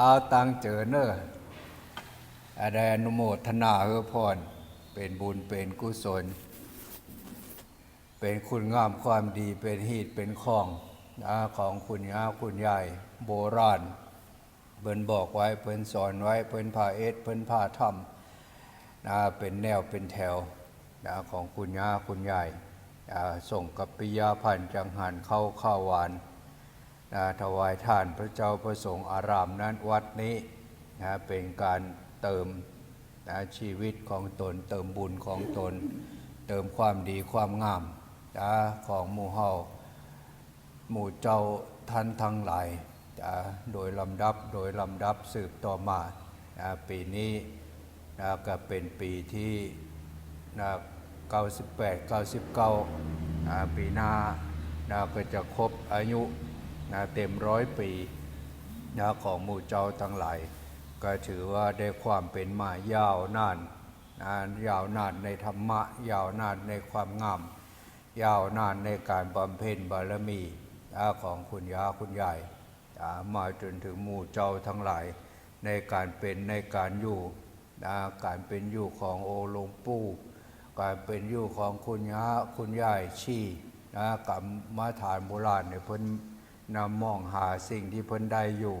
เอาตังเจอเนออาได้อนุโมทนาเฮอพร เป็นบุญเป็นกุศล เป็นคุณงามความดีเป็นหีดเป็นของนะของคุณย่าคุณยายโบราณเพิ่นบอกไว้เพิ่นสอนไว้เพิ่นพาเอสเพิ่นพาทำนะเป็นแนวเป็นแถวนะของคุณย่าคุณยายนะส่งกับปิยาพันธ์จังหันเข้าข้าวหวาน นะถวายทานพระเจ้าประสงค์อารามนั้นวัดนี้นะเป็นการเติมนะชีวิตของตน เติมบุญของตน เติมความดีความงามนะของหมู่เฮาหมู่เจ้าท่านทั้งหลายนะโดยลำดับโดยลำดับสืบต่อมานะปีนี้นะก็เป็นปีที่นะ98 99นะปีหน้านะก็จะครบอายุ นะเต็มร้อยปีนะของหมู่เจ้าทั้งหลาย ก็ถือว่าได้ความเป็นมายาวนานนะยาวนานในธรรมะ ยาวนานในความงามยาวนานในการบำเพ็ญบารมีนะของคุณยาคุณยายนะมาจนถึงหมู่เจ้าทั้งหลาย ในการเป็นในการอยู่นะการเป็นอยู่ของโอหลวงปู่การเป็นอยู่ของคุณยาคุณยายชีนะกับมาฐานโบราณเนี่ยเพิ่น นำมองหาสิ่งที่เพิ่นได้อยู่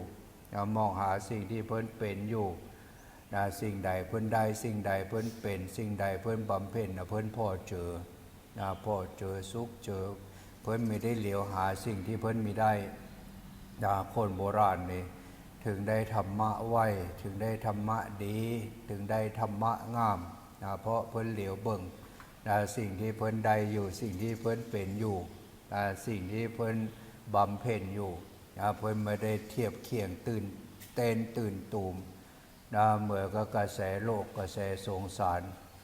นะมองหาสิ่งที่เพิ่นเป็นอยู่นะสิ่งใดเพิ่นได้สิ่งใดเพิ่นเป็น สิ่งใดเพิ่นบำเพ็ญนะเพิ่นพอเจอนะพอเจอสุขเจอ เพิ่นไม่ได้เหลียวหาสิ่งที่เพิ่นมีได้นะคนโบราณนี่ถึงได้ธรรมะไหวถึงได้ธรรมะดี ถึงได้ธรรมะงามนะเพราะเพิ่นเหลียวเบิ่งนะสิ่งที่เพิ่นได้อยู่สิ่งที่เพิ่นเป็นอยู่นะสิ่งที่เพิ่น บำเพ็ญอยู่นะเพิ่นไม่ได้เทียบเคียงตื่นเต้นตื่นตูมนะเหมือนกับกระแสโลกกระแสสงสาร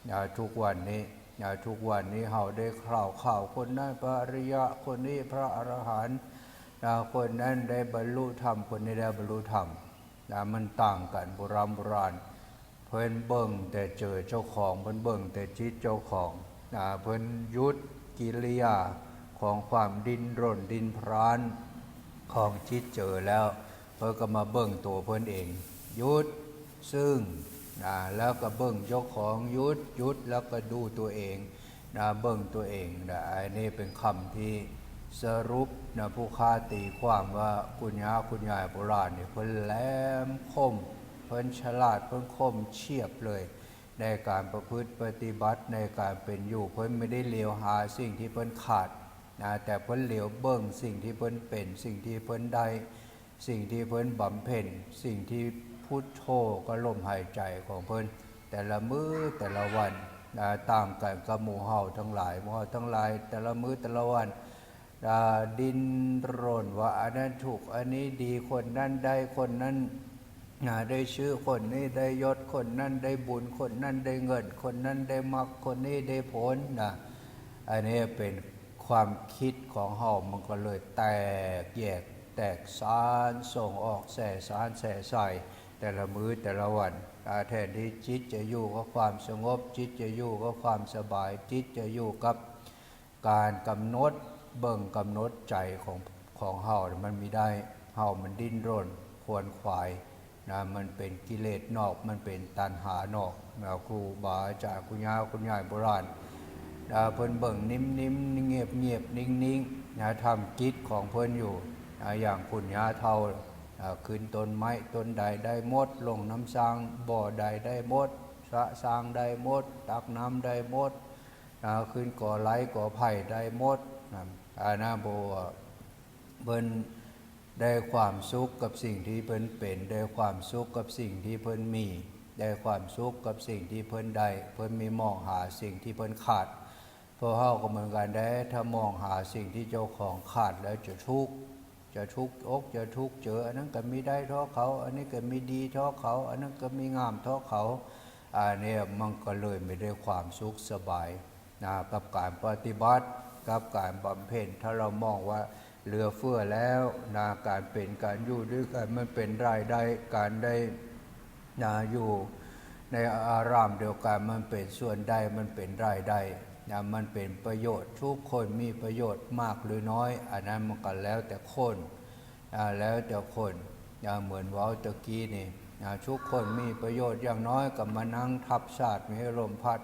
นะทุกวันนี้นะทุกวันนี้เฮาได้ข่าวข่าวคนนั้นพระอริยะคนนี้พระอรหันต์นะคนนั้นได้บรรลุธรรมคนนี้ได้บรรลุธรรมนะมันต่างกันโบราณโบราณเพิ่นเบิ่งแต่เจอเจ้าของเพิ่นเบิ่งแต่จิตเจ้าของนะเพิ่นยุดกิริยา ของความดิ้นรนดิ้นพรานของจิตเจอแล้วเพิ่นก็มาเบิ่งตัวเพิ่นเองยุดซึ่งนะแล้วก็เบิ่งเจ้าของยุดยุดแล้วก็ดูตัวเองนะเบิ่งตัวเองนะอันนี้เป็นคำที่สรุปนะผู้ค้าตีความว่าคุณย่าคุณยายโบราณเนี่ยเพิ่นแหลมคม เพิ่นฉลาดเพิ่นคมเฉียบเลย ในการประพฤติปฏิบัติในการเป็นอยู่เพิ่นไม่ได้เลียวหาสิ่งที่เพิ่นขาด นะแต่เพิ่นเหลียวเบิ่งสิ่งที่เพิ่นเป็น สิ่งที่เพิ่นได้ สิ่งที่เพิ่นบำเพ็ญสิ่งที่พุทโธก็ลมหายใจของเพิ่นแต่ละมือ้อแต่ละวันนะต่างกันกับหมู่เฮาทั้งหลายหมู่เฮาทั้งหลาย แต่ละมื้อแต่ละวันนะดินรนว่าอันนั้นถูกอันนี้ดีคนนั้นได้คนนั้นนะได้ชื่อคนนี้ได้ยศคนนั้นได้บุญคนนั้นได้เงิน คนนั้นได้มรรคคนนี้ได้ผลนะอันนี้เป็น ความคิดของเฮามันก็เลยแตกแยกแตกสารส่งออกแส่สารแส่ใส่แต่ละมือ้อแต่ละวันแทนที่จิตจะอยู่กับความสงบ จิตจะอยู่กับความสบาย จิตจะอยู่กับการกำหนดเบิ่งกำหนดใจของของเฮามันมีได้เฮามันดิ้นรนควรขวายนะมันเป็นกิเลสนอกมันเป็นตัณหานอกนะครูบาอาจารย์คุณย่าคุณยายโบราณ นะเพิ่นเบิ่งนิ่มนิ่มเงียบเงียบนิ่งนิ่งนะทำกิจของเพิ่นอยู่นะอย่างคุณยาเท่าขึ้นต้นไม้ต้นใดได้หมด ลงน้ำสร้างบ่อใดได้หมดสะสร้างได้หมด ตักน้ำได้หมดขึ้นก่อไหลก่อไผ่ได้หมดนะอาณาโบเพิ่นได้ความสุขกับสิ่งที่เพิ่นเป็น ได้ความสุขกับสิ่งที่เพิ่นมี ได้ความสุขกับสิ่งที่เพิ่นได้ เพิ่นมีมองหาสิ่งที่เพิ่นขาด พวกเฮาก็เหมือนกันได้ถ้ามองหาสิ่งที่เจ้าของขาดแล้วจะทุกข์จะทุกข์อกจะทุกข์เจอ อันนั้นก็ไมีได้เท่าเขา อันนี้ก็ไมีดีเท่าเขา อันนั้นก็ไมีงามเท่าเขาอันนี้มันก็เลยไม่ได้ความสุขสบายนะกับการปฏิบัติกับการบำเพ็ญถ้าเรามองว่าเหลือเฟือแล้วนะการเป็นการอยู่ด้วยกันมันเป็นรายได้การได้นะอยู่ในอารามเดียวกันมันเป็นส่วนใดมันเป็นรายได้ นะมันเป็นประโยชน์ ทุกคนมีประโยชน์มากหรือน้อย อันนั้นมันก็แล้วแต่คนนะแล้วแต่คนอย่างเหมือนว้าตะกี้นี่นะทุกคนมีประโยชน์อย่างน้อยกับมานั่งทับชาสติมีให้ลมพัด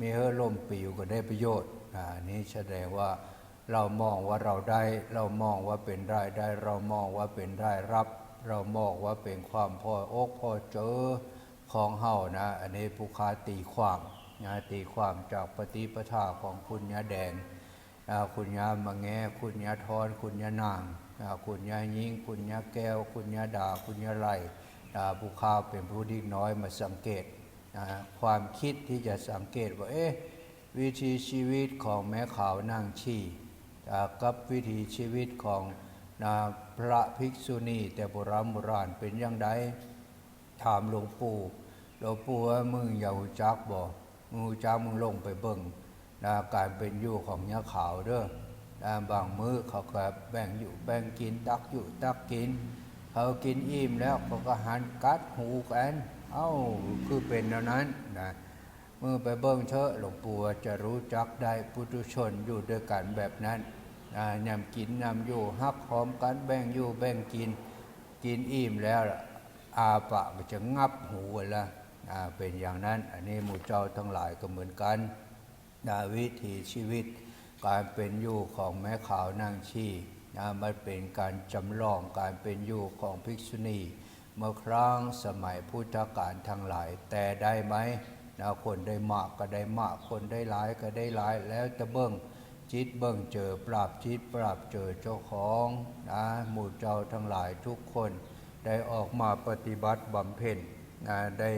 มีให้ลมปิวก็ได้ประโยชน์อ่านี้แสดงว่าเรามองว่าเราได้ เรามองว่าเป็นรายได้ เรามองว่าเป็นรายรับ เรามองว่าเป็นความพออกพอเจอของเฮานะ อันนี้ผู้ค้าตีความ ตีความจากปฏิปทาของคุณยาแดงคุณยามาแงคุณยาทอนคุณยานางคุณยายิงคุณยาแก้ว คุณยาดาคุณยาไหลอ่าผู้ค้าเป็นผู้ดิ้น้อยมาสังเกตความคิดที่จะสังเกตว่าเอ๊ะวิธีชีวิตของแม่ขาวนางชี่กับวิธีชีวิตของพระภิกษุณีแต่โบราณโบราณเป็นอย่างไรถามหลวงปู่หลวงปู่ว่ามึงอย่าหูจักบ่ มึงหูจักมึงลงไปเบิ่งนะการเป็นอยู่ของยาขาวเด้อนะบางมื้อเขาก็แบ่งอยู่แบ่งกินตักอยู่ตักกิน เขากินอิ่มแล้วเขาก็หันกัดหูกัน เอ้าคือเป็นแล้วนั้นนะเมื่อไปเบิ้งเถอะหลวงปู่จะรู้จักได้ปุถุชนอยู่ด้วยกันแบบนั้นนะยำกินยำอยู่ฮักหอมกันแบ่งอยู่แบ่งกิน กินอิ่มแล้วอาปะมันจะงับหูกันละอ่า เป็นอย่างนั้น อันนี้หมู่เจ้าทั้งหลายก็เหมือนกันนะวิถีชีวิต การเป็นอยู่ของแม่ขาวนางชีนะมันเป็นการจำลองการเป็นอยู่ของภิกษุณี เมื่อครั้งสมัยพุทธกาลทั้งหลาย แต่ได้ไหมนะคนได้มากก็ได้มาก คนได้หลายก็ได้หลาย แล้วจะเบิ้งจิตเบิ้งเจอปราบจิตปราบเจอเจ้าของนะหมู่เจ้าทั้งหลายทุกคนได้ออกมาปฏิบัติบำเพ็ญนะได้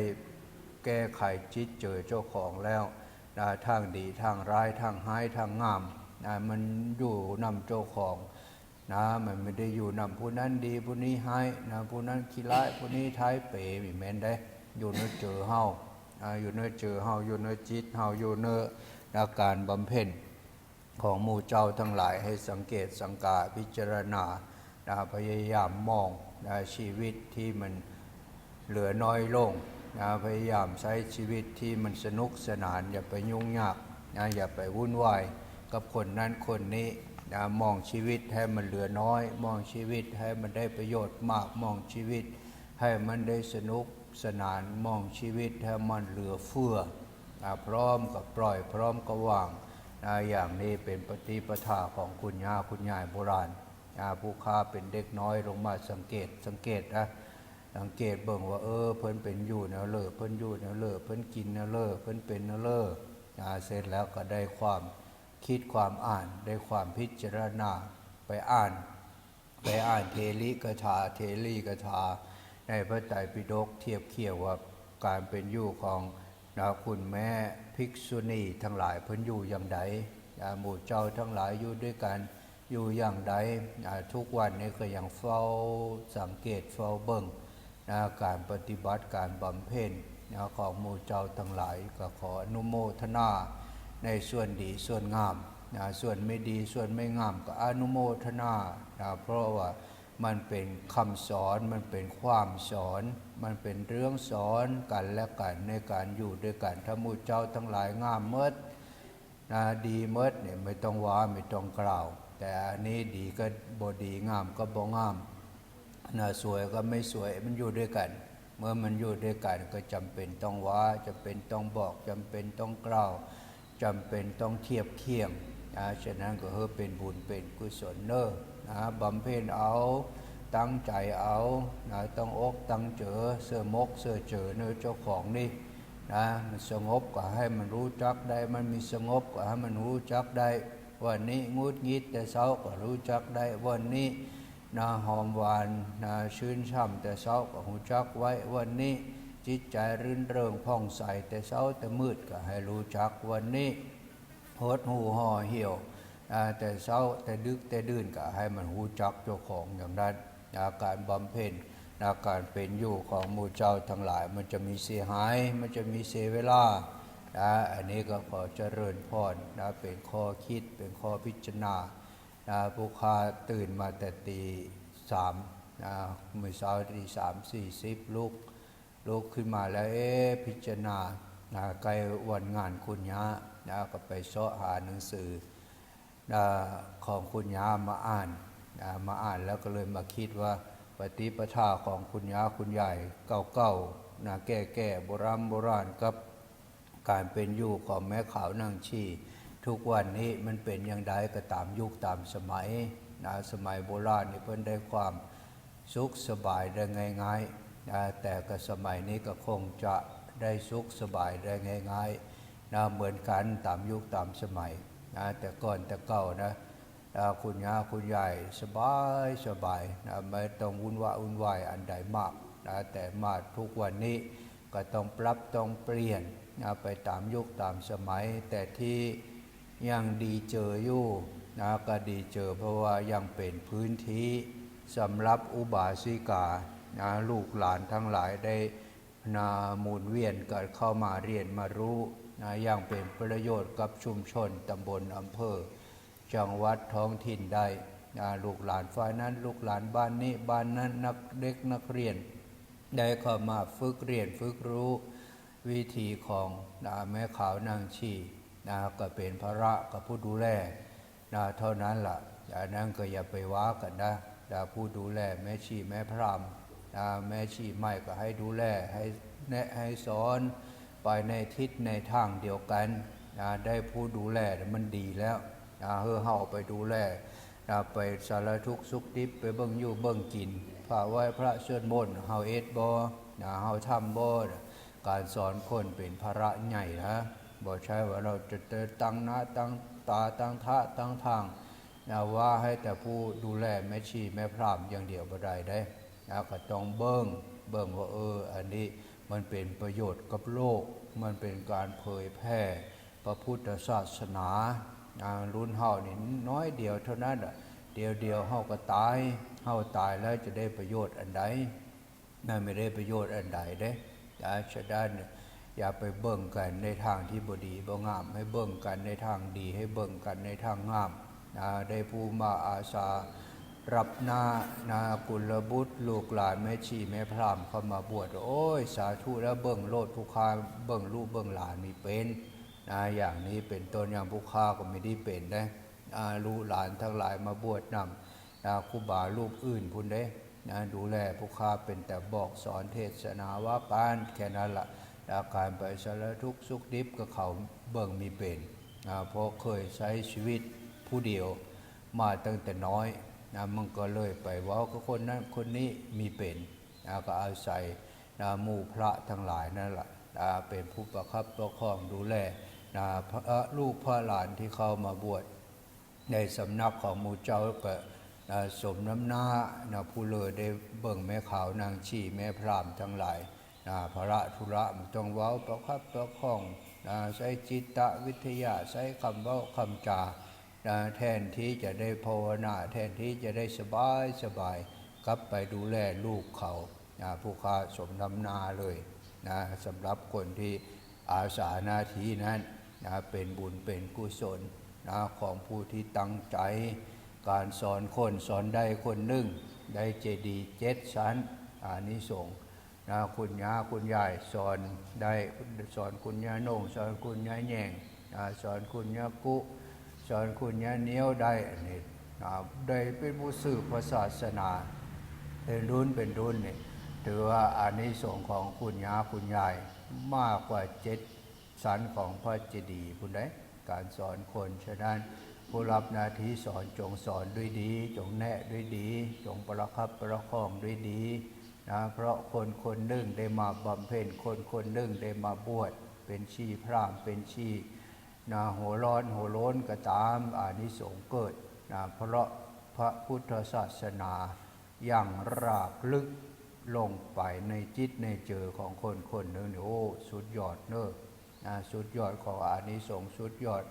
แก้ไขจิตเจอเจ้าของแล้วนะทางดีทางร้ายทางห้ายทางงามนะมันอยู่นำเจ้าของนะมันไม่ได้อยู่นำผู้นั้นดีผู้นี้ให้นะผู้นั้นขี้ร้ายผู้นี้ท้ายเป๋มีแม่นได้ อยู่เนื้อเจอเฮาอ่าอยู่เนื้อเจอเฮาอยู่เนื้อจิตเฮาอยู่เนื้ออาการบำเพ็ญของหมู่เจ้าทั้งหลายให้สังเกตสังกาพิจารณานะพยายามมองนะชีวิตที่มันเหลือน้อยลง นะพยายามใช้ชีวิตที่มันสนุกสนาน อย่าไปยุ่งยากนะอย่าไปวุ่นวายกับคนนั้นคนนี้นะมองชีวิตให้มันเหลือน้อย มองชีวิตให้มันได้ประโยชน์มากมองชีวิต ให้มันได้สนุกสนานมองชีวิตให้มันเหลือเฟือนะพร้อมกับปล่อยพร้อมกับวางนะอย่างนี้เป็นปฏิปทาของคุณย่าคุณยายโบราณนะผู้ค้าเป็นเด็กน้อยลงมาสังเกตสังเกตนะ สังเกตเบิ่งว่าเออเพิ่นเป็นอยู่แนวเลอเพิ่นอยู่แนวเลอเพิ่นกินแนวเลอเพิ่นเป็นแนวเลอนะเสร็จแล้วก็ได้ความคิดความอ่านได้ความพิจารณาไปอ่าน ไปอ่านเทลิกถาเทลีกถา ในพระไตรปิฎกเทียบเคียงว่าการเป็นอยู่ของนาคุณแม่ภิกษุณีทั้งหลายเพิ่นอยู่อย่างใดหมู่เจ้าทั้งหลายอยู่ด้วยกันอยู่อย่างใดทุกวันนี้ก็ยังเฝ้าสังเกตเฝ้าเบิ่ง นะการปฏิบัติการบำเพ็ญนะของหมู่เจ้าทั้งหลายก็ขออนุโมทนาในส่วนดีส่วนงามนะส่วนไม่ดีส่วนไม่งามก็อนุโมทนานะเพราะว่ามันเป็นคำสอนมันเป็นความสอน มันเป็นเรื่องสอนกันและกันในการอยู่ด้วยกันถ้ามู่เจ้าทั้งหลายงามเมดนะดีเมดเนี่ยไม่ต้องว่าไม่ต้องกล่าว แต่อันนี้ดีก็บดีงามก็บ่งาม นะสวยก็ไม่สวยมันอยู่ด้วยกัน เมื่อมันอยู่ด้วยกันก็จำเป็นต้องว่าจำเป็นต้องบอกจำเป็นต้องกล่าวจำเป็นต้องเทียบเคียงนะฉะนั้นก็เพื่อเป็นบุญเป็นกุศลเนอะนะบำเพ็ญเอาตั้งใจเอานะต้องอกตั้งเจอเสื้อมกเสื้อเจอเนื้อเจ้าของนี่นะมันสงบก็ให้มันรู้จักได้ มันมีสงบก็ให้มันรู้จักได้ วันนี้งุดงิดแต่เช้าก็รู้จักได้วันนี้ นะหอมหวานนะชื่นช่ำแต่เช้าก็รู้จักไว้วันนี้ จิตใจรื่นเริงผ่องใสแต่เช้าแต่มืดก็ให้รู้จักวันนี้หดหูห่อเหี่ยวแต่เช้าแต่ดึกแต่ดื่นก็ให้มันรู้จักเจ้าของอย่างนั้นอาการบำเพ็ญอาการเป็นอยู่ของมูเจ้าทั้งหลาย มันจะมีเสียหาย มันจะมีเสียเวลานะอันนี้ก็ขอเจริญพรนะเป็นข้อคิดเป็นข้อพิจารณา นะผู้ค้าตื่นมาแต่ตีสามนะมื่อเช้าตีสามสี่สิบลุกลุกขึ้นมาแล้วเอ๊พิจารณานะใกล้วันงานคุณยะนะก็ไปเสาะหาหนังสือนะของคุณยามาอ่านนะมาอ่านแล้วก็เลยมาคิดว่าปฏิปทาของคุณยาคุณยายเก่าๆนะแก่ๆโบราณโบราณกับการเป็นอยู่ของแม่ขาวนางชี ทุกวันนี้มันเป็นอย่างใดก็ตามยุคตามสมัยนะสมัยโบราณนี่เพิ่นได้ความสุขสบายได้ง่ายๆนะแต่ก็สมัยนี้ก็คงจะได้สุขสบายได้ง่ายๆนะเหมือนกันตามยุคตามสมัยนะแต่ก่อนแต่เก่านะนะคุณยาคุณยายสบายสบายนะไม่ต้องวุ่นวายวุ่นวายอันใดมากนะแต่มาทุกวันนี้ก็ต้องปรับต้องเปลี่ยนนะไปตามยุคตามสมัยแต่ที่ ยังดีเจออยู่นะก็ดีเจอเพราะว่ายังเป็นพื้นที่สำหรับอุบาสิกานะลูกหลานทั้งหลายได้นามูลเวียนกิดเข้ามาเรียนมารู้นะอย่างเป็นประโยชน์กับชุมชนตำบลอำเภอ จังหวัดท้องถิ่นได้นะลูกหลานฝ่ายนั้น ลูกหลานบ้านนี้บ้านนั้นนักเด็กนักเรียน ได้เข้ามาฝึกเรียนฝึกรู้ วิธีของนะแม่ขาวนางชี นะก็เป็นพระกับผู้ดูแลนะเท่านั้นละ่ะอย่างนั้นก็อย่าไปว่ากันนะนะผู้ดูแลแม่ชีแม่พรามนะแม่ชีไม่ก็ให้ดูแลให้แนะให้สอนไปในทิศในทางเดียวกันนะได้ผู้ดูแลมันดีแล้วนะเฮอเฮาไปดูแลนะไปสารทุกสุขดิบไปเบิ่งอยู่เบิ่งกินพระไหว้พระเชิญมนเฮาเอ็ดบ่นะเฮาทำบ่การสอนคนเป็นภาระใหญ่นะ บ่ใช่ว่าเราจะเตตั้งหน้าตั้งตาตั้งท่าตั้งทางนะว่าให้แต่ผู้ดูแลแม่ชีแม่พรามอย่างเดียวบ่ได้ได้นะก็ต้องเบิ่งเบิ่งว่าเออ อันนี้มันเป็นประโยชน์กับโลก มันเป็นการเผยแพร่พระพุทธศาสนารุ่นเฮานี่น้อยเดียวเท่านั้นเดียวเดียวเฮาก็ตายเฮาตายแล้วจะได้ประโยชน์อันใดนั่นไม่ได้ประโยชน์อันใดเด้อย่าฉะนั้น อย่าไปเบิ่งกันในทางที่บดีบ่งาม ให้เบิ่งกันในทางดีให้เบิ่งกันในทางงามนะได้ผู้มาอาสารับหน้านากุลบุตร ลูกหลานแม่ชีแม่พรามเข้ามาบวชโอ้ย สาธุแล้วเบิ่งโลดผู้ค้าเบิ่งลูกเบิ่งหลานมีเป็นนะอย่างนี้เป็นต้นอย่างผู้ค้าก็ไม่ได้เป็นนะลูกหลานทั้งหลายมาบวชนำนะครูบาลูกอื่นพุ่นเด้นะดูแลผู้ค้าเป็นแต่บอกสอนเทศนาว่าการแค่นั้นล่ะ นะการไปสารทุกสุขดิบกับเขาเบิ่งมีเป็นเพราะเคยใช้ชีวิตผู้เดียวมาตั้งแต่น้อยนะมันก็เลยไปว่าก็คนนั้นคนนี้มีเป็นนะก็อาศัยนะหมู่พระทั้งหลายนั่นแหละนะเป็นผู้ประคับประคองดูแลนะพระลูกพระหลานที่เข้ามาบวชในสำนักของมูเจ้าก็นะสมน้ำหน้านะผู้เลยได้เบิ่งแม่ขาวนางชีแม่พรามทั้งหลาย นะพระธุระมันต้องเว้าประคับประคองใช้จิตตวิทยาใช้คำเว้าคำจาแทนที่จะได้ภาวนาแทนที่จะได้สบายสบายกลับไปดูแลลูกเขาผู้ค้าสมนำนาเลยนะสำหรับคนที่อาสาหน้าที่นั้นนะเป็นบุญเป็นกุศลนะของผู้ที่ตั้งใจการสอนคนสอนได้คนหนึ่ง ได้เจดีเจ็ดชั้นอานิสงส์ นะคุณยาคุณยายสอนได้สอนคุณยาโหนงสอนคุณยาแยงนะสอนคุณยากุสอนคุณยาเนี้ยวได้นนี้นะได้เป็นผู้สืบพระศาสนา เป็นรุ่นเป็นรุ่นนี่ถือว่าอานิสงส์ของคุณยาคุณยายมากกว่าเจ็ดสันของพระเจดีย์คุณได้การสอนคนฉะนั้นผู้รับหน้าที่สอนจงสอนด้วยดี จงแนะด้วยดี จงประคับประคองด้วยดี นะเพราะคนคนหนึ่งได้มาบำเพ็ญคนคนหนึ่งได้มาบวชเป็นชีพรามเป็นชีนะหัวร้อนหัวโล้นก็ตามอานิสงส์เกิดนะเพราะพระพุทธศาสนาอย่างรากลึกลงไปในจิตในเจอของคนคนหนึ่งโอ้สุดยอดเนอะนะสุดยอดของอานิสงส์สุดยอด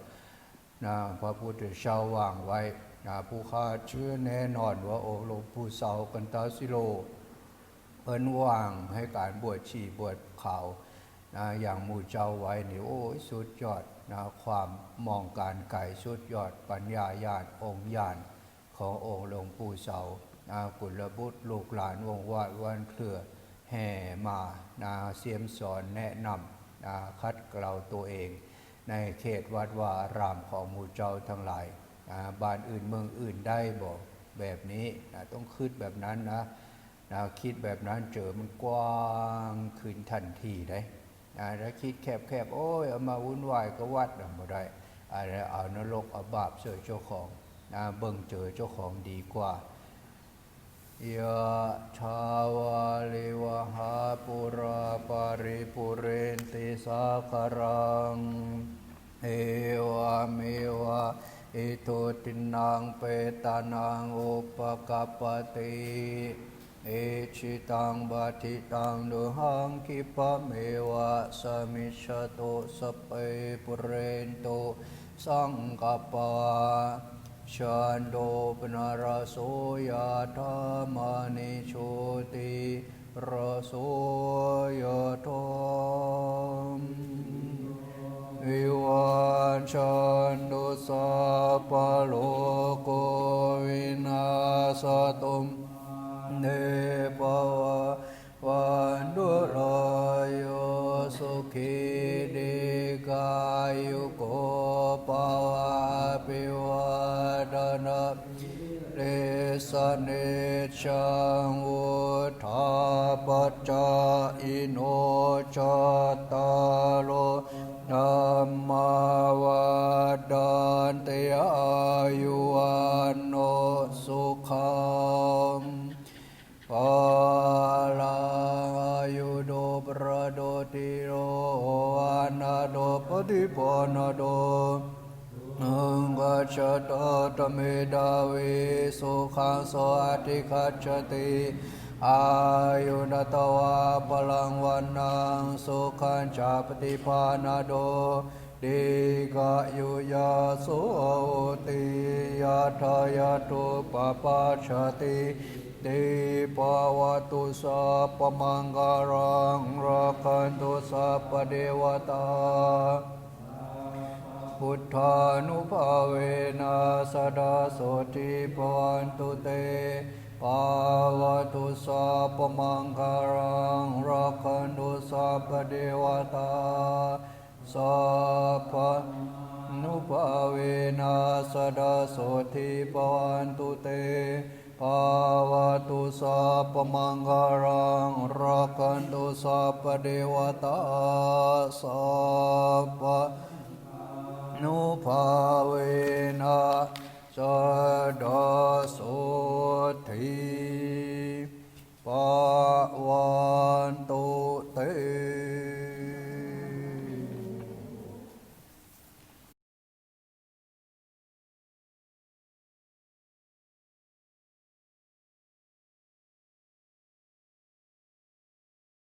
นะพระพุทธเจ้าวางไว้นะผู้ข้าเชื่อแน่นอนว่าโอ้หลวงปู่เสากันตาสิโล เพิ่นว่างให้การบวชชีบวชขาวนะอย่างหมู่เจ้าไว้นี่โอ้ยสุดยอดนะความมองการไก่สุดยอดปัญญาญาณองค์ญาณขององค์หลวงปู่เสานะกุลบุตรลูกหลานวงวาดวันเครือแห่มานาเสียมสอนแนะนำนะคัดเกลาตัวเอง ในเขตวัดวาอารามของหมู่เจ้าทั้งหลายนะบ้านอื่นเมืองอื่นได้บอกแบบนี้นะต้องคืดแบบนั้นนะ นะคิดแบบนั้นเจอมันกว้างขึ้นทันทีได้นะถ้าคิดแคบๆโอ้ยเอามาวุ่นวายก็วัดน่ะบ่ได้อะไรเอานรกเอาบาปเสยเจ้าของนะเบิ่งเจอเจ้าของดีกว่ายะชาวาลิวหาปุราปาริปุเรนติสาครัง เอวาเมวะอิโตตินังเปตานังอุปกปติ เอชิตังบาทิตังดุหังคิปะเมวะสมิชโตสเปปุเรนโตสังกปปาชันโดปนารโสยธามานิโชติรโสยธามวิวันชันโดสัพพะโลกโกวินาสตุม ชังวุธาปัจจาอิโนจตตารโลนัมมาวดานเตอายุวันโนสุขังปาลังอายุโดปราโดติโรวานาโดปฏิปนาโด นังกัจจตตเมดาเวสุขังโสอติคัจติอายุนตวาปลังวันนังสุขังจาปฏิภานาโดดีกายุยาโสติยาทายาตุปปาชติติปวตุสัพมังการังรักขันตุสัพเดวตา พุทธานุภาเวนัสดาโสติปันตุเตปาวตุสัพมังคารังรักขันตุสัพเดวตาสัพพนุภาเวนัสดาโสติปันตุเตภาวตุสัพมังคารังรักขันตุสัพพเดวตาสัพพ นุภาเวนะสดาโสทิปะวันตุเต